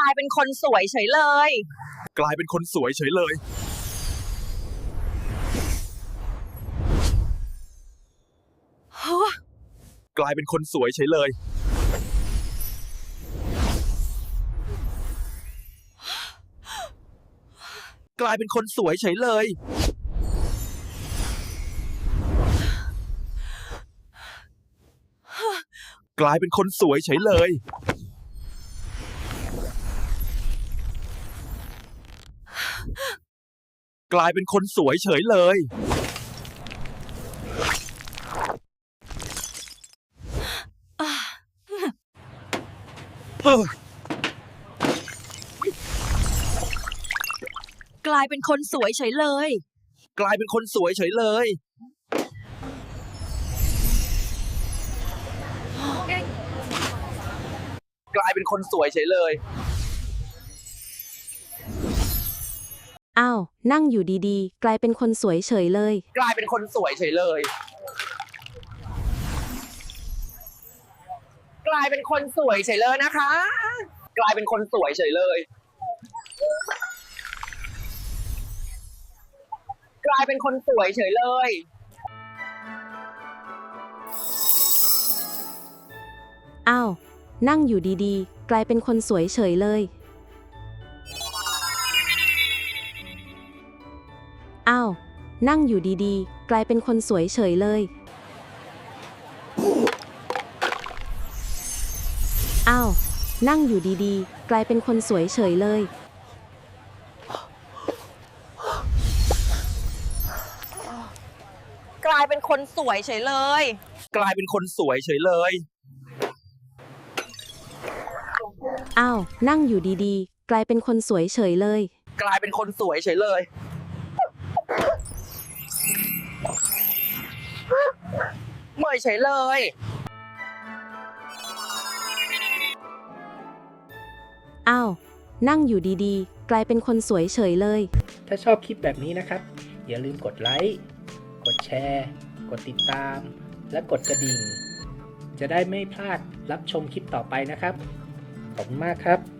ลายเป็นคนสวยเฉยเลยกลายเป็นคนสวยเฉยเลยฮะกลายเป็นคนสวยเฉยเลย กลายเป็นคนสวยเฉยเลย กลายเป็นคนสวยเฉยเลย กลายเป็นคนสวยเฉยเลย เฮ้ยกลายเป็นคนสวยเฉยเลย กลายเป็นคนสวยเฉยเลย กลายเป็นคนสวยเฉยเลย อ้าว นั่งอยู่ดีๆ กลายเป็นคนสวยเฉยเลย กลายเป็นคนสวยเฉยเลย กลายเป็นคนสวยเฉยเลยนะคะ กลายเป็นคนสวยเฉยเลย กลายเป็นคนสวยเฉยเลย อ้าว นั่งอยู่ดีๆ กลายเป็นคนสวยเฉยเลย อ้าว นั่งอยู่ดีๆ กลายเป็นคนสวยเฉยเลย อ้าว นั่งอยู่ดีๆ กลายเป็นคนสวยเฉยเลย กลายเป็นคนสวยเฉยเลย กลายเป็นคนสวยเฉยเลย อ้าว นั่งอยู่ดีๆ กลายเป็นคนสวยเฉยเลย กลายเป็นคนสวยเฉยเลย เหมยเฉยเลย อ้าว นั่งอยู่ดีๆ กลายเป็นคนสวยเฉยเลย ถ้าชอบคลิปแบบนี้นะครับ อย่าลืมกดไลค์ กดแชร์ กดติดตาม และกดกระดิ่ง จะได้ไม่พลาดรับชมคลิปต่อไปนะครับ ขอบคุณมากครับ